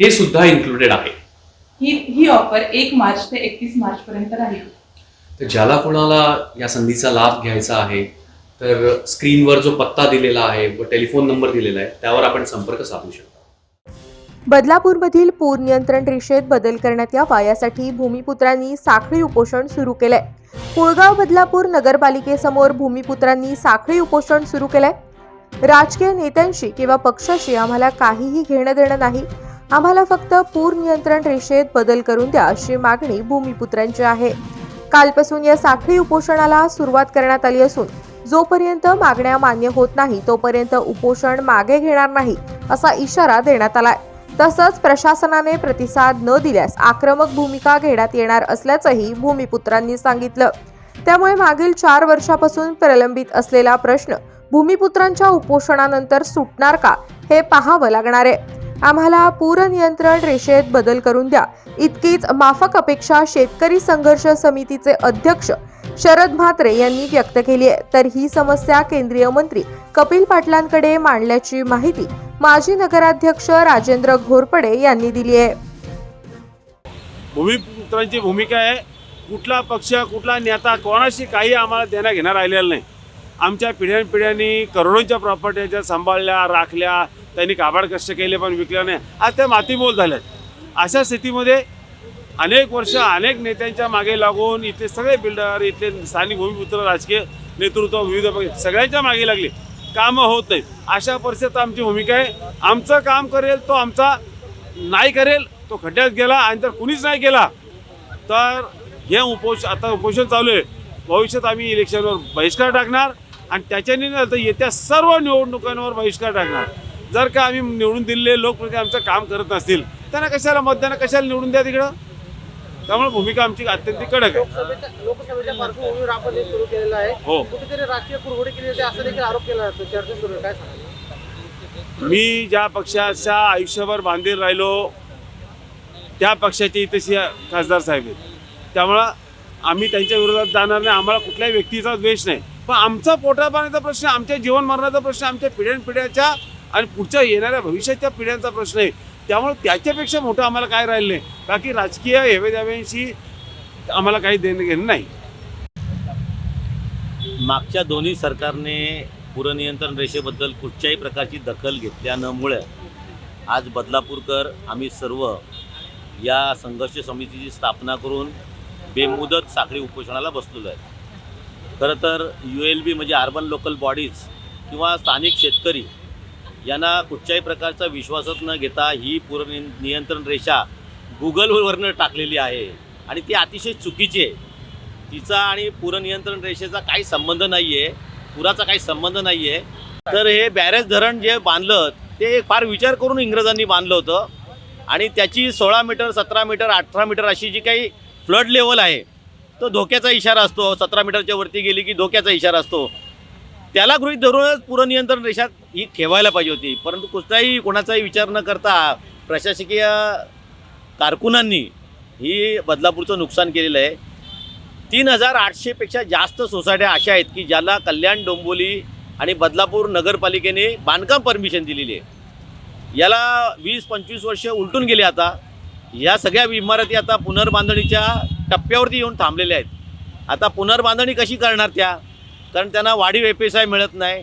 हे सुद्धा इन्क्लुडेड आहे. ही ही ऑफर एक मार्च ते एकतीस मार्च पर्यंत राहील. तर ज्याला कोणाला या संधीचा लाभ घ्यायचा आहे तर स्क्रीनवर जो पत्ता दिलेला आहे व टेलिफोन नंबर दिलेला आहे त्यावर आपण संपर्क साधू शकता. बदलापूरमधील पूर नियंत्रण रेषेत बदल करण्यात यावा यासाठी भूमिपुत्रांनी साखळी उपोषण सुरू केलंय. कुळगाव बदलापूर नगरपालिकेसमोर भूमिपुत्रांनी साखळी उपोषण सुरू केलंय. राजकीय नेत्यांशी किंवा पक्षाशी आम्हाला काहीही घेणं देणं नाही. आम्हाला फक्त पूर नियंत्रण रेषेत बदल करून द्या अशी मागणी भूमिपुत्रांची आहे. कालपासून या साखळी उपोषणाला सुरुवात करण्यात आली असून जोपर्यंत मागण्या मान्य होत नाही तोपर्यंत उपोषण मागे घेणार नाही असा इशारा देण्यात आलाय. तसंच प्रशासनाने प्रतिसाद न दिल्यास आक्रमक भूमिका घेण्यात येणार असल्याचंही भूमिपुत्रांनी सांगितलं. त्यामुळे मागील चार वर्षापासून प्रलंबित असलेला प्रश्न भूमिपुत्रांच्या उपोषणानंतर सुटणार का? हे पाहावं लागणार आहे. आम्हाला पूरनियंत्रण रेषेत बदल करून द्या. इतकीच माफक अपेक्षा शेतकरी संघर्ष समितीचे अध्यक्ष शरद म्हात्रे यांनी व्यक्त केली आहे. तर ही समस्या केंद्रीय मंत्री कपिल पाटलांकडे मांडल्याची माहिती माजी नगराध्यक्ष राजेंद्र घोरपडे यांनी दिली आहे. भूमिपुत्रांची भूमिका आहे. कुठला पक्ष कुठला नेता कोणाशी काही आम्हाला देण्या घेणार राहिलेला नाही. आमच्या पिढ्यानपिढ्यांनी करोडोंच्या प्रॉपर्ट्या सांभाळल्या राखल्या त्यांनी काबाड कष्ट केले पण विकल्या नाही. आज त्या मातीमोल झाल्यात. अशा स्थितीमध्ये अनेक वर्ष अनेक नेत्यांच्या मागे लागून इथले सगळे बिल्डर इथले स्थानिक भूमिपुत्र राजकीय नेतृत्व विविध सगळ्यांच्या मागे लागले. कामं होत नाहीत. अशा परिस्थितीत आमची भूमिका आहे. आमचं काम करेल तो आमचा नाही करेल तो खड्ड्यात गेला आणि जर कुणीच नाही केला तर हे उपोष आता उपोषण चालू आहे. भविष्यात आम्ही इलेक्शनवर बहिष्कार टाकणार. आणि त्याच्याने तर येत्या सर्व निवडणुकांवर बहिष्कार टाकणार. जर का आम्ही निवडून दिलेले लोकप्रतिनिधी आमचं काम करत नसतील त्यांना कशाला मतदान कशाला निवडून द्या तिकडं? त्यामुळे भूमिका आमची अत्यंत कडक आहे. हे मी ज्या पक्षाच्या आयुष्यभर बांधील राहिलो त्या पक्षाचे इथेशी खासदार साहेब आहेत. त्यामुळं आम्ही त्यांच्या विरोधात जाणार नाही. आम्हाला कुठल्याही व्यक्तीचा द्वेष नाही. पण आमचा पोटापाण्याचा प्रश्न आमच्या जीवन मरणाचा प्रश्न आमच्या पिढ्यानपिढ्याच्या आणि पुढच्या येणाऱ्या भविष्याच्या पिढ्यांचा प्रश्न आहे. त्यामुळे त्याच्यापेक्षा मोठं आम्हाला काय राहिलं नाही. बाकी राजकीय हेवेदाव्यांशी आम्हाला काही देणं घेणं नाही. मागच्या दोन्ही सरकारने पुरनियंत्रण रेषेबद्दल कुठच्याही प्रकारची दखल घेतल्यामुळे आज बदलापूरकर आम्ही सर्व या संघर्ष समितीची स्थापना करून बेमुदत साखळी उपोषणाला बसलेलो आहे. खरं तर यू एल बी म्हणजे अर्बन लोकल बॉडीज किंवा स्थानिक शेतकरी यांना कुठच्याही प्रकारचा विश्वासच न घेता ही पूर नियंत्रण रेषा गुगलवरनं टाकलेली आहे. आणि ती अतिशय चुकीची आहे. तिचा आणि पूरनियंत्रण रेषेचा काही संबंध नाही आहे पुराचा काही संबंध नाही आहे तर हे बॅरेज धरण जे बांधलं ते फार विचार करून इंग्रजांनी बांधलं होतं. आणि त्याची सोळा मीटर सतरा मीटर अठरा मीटर अशी जी काही फ्लड लेवल आहे तो धोक्याचा इशारा असतो. सतरा मीटरच्या वरती गेली की धोक्याचा इशारा असतो. त्याला गृहित धरूनच पुरनियंत्रण रेषा ही ठेवायला पाहिजे होती. परंतु कुठलाही कोणाचाही विचार न करता प्रशासकीय कारकुनांनी ही बदलापूरचं नुकसान केलेलं आहे. तीन हजार आठशेपेक्षा जास्त सोसायट्या अशा आहेत की ज्याला कल्याण डोंबोली आणि बदलापूर नगरपालिकेने बांधकाम परमिशन दिलेली आहे. याला वीस पंचवीस वर्ष उलटून गेले आता. या सगळ्या इमारती आता पुनर्बांधणीच्या टप्प्यावरती येऊन थांबलेल्या आहेत. आता पुनर्बांधणी कशी करणार त्या? कारण त्यांना वाढीव एफ एस आय मिळत नाही.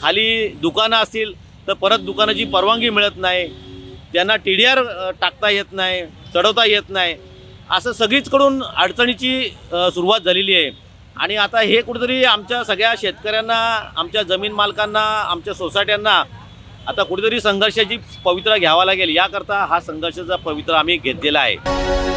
खाली दुकानं असतील तर परत दुकानाची परवानगी मिळत नाही. त्यांना टी डी आर टाकता येत नाही चढवता येत नाही. असं सगळीचकडून अडचणीची सुरुवात झालेली आहे. आणि आता हे कुठेतरी आमच्या सगळ्या शेतकऱ्यांना आमच्या जमीन मालकांना आमच्या सोसायट्यांना आता कुठेतरी संघर्षाची पवित्रा घ्यावा लागेल. याकरता हा संघर्षाचा पवित्रा आम्ही घेतलेला आहे.